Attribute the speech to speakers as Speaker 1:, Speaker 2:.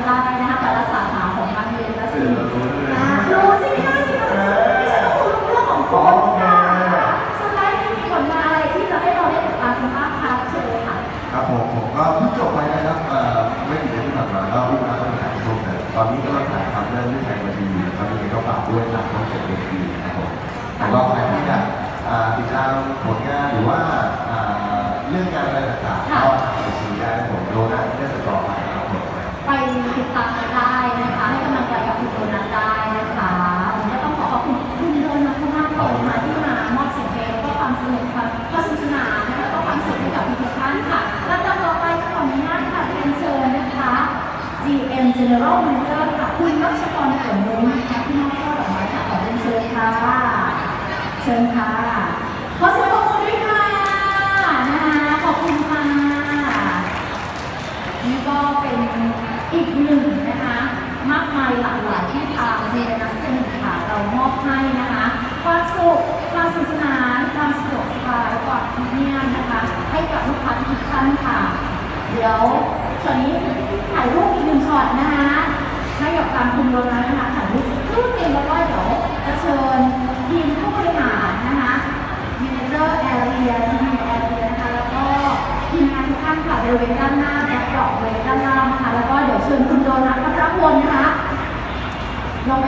Speaker 1: ำได้นะคะแต่ละสาขาของทางเรียนก็คือรู้สิคะะไม่ใาที่องของคนะสุดท้ายมีผลงานอะไรที่จะให้เราได้ติดตามกันบ้างคเชิค่ะครับผมผมก็พิ่งจบไปนครับ
Speaker 2: ไม่กี่เดือนที่านมาก็อุ้มาต้องถ่ายชมแต่ตอนนี้ก็ถ่ายทำเรื่องที่ไทยมาดีนะครับยังไงก็าด้วยหลังต้องเจ็ดเดือนะครับผมแล้วก็ใครที่าติดตามผลงานหรือว่าเรื่องงานอะไรต่างๆก็ทางไปได้ GM General Manager ค่ะคุณรัชกรเกิดมุ้งนะคะที่มอบช่อดอกไม้ค่ะขอเรียนเชิญค่ะ เชิญค่ะ ขอเสียงปรบมือด้วยค่ะนะคะขอบคุณค่ะ นี่ก็เป็นอีกหนึ่งนะคะ มากมายหลากหลายที่ทางเดนัสเป็นค่ะเรามอบให้นะคะ ความสุขความสนุกสนานความสะดวกสบายความพรีเมียมนะคะ ให้กับลูกค้าทุกท่านค่ะ เดี๋ยวช็อตนี้ถ่ายรูปอีกหนึ่งช็อตนะคะให้กับทางคุณโรนัสนะคะถ่ายรูปสักรู่หนึงแล้วก็เดี๋ยวจะเชิญทีมผู้บริหารนะคะ Manager Area Senior Area นะคะแล้วก็ทีมงานทุกท่านค่ะบริเวณด้านหน้าและกรอบบริเวณด้านหล่างนะคะแล้วก็เดี๋ยวเชิญคุณโดนัทพัทรพลนะคะลงไป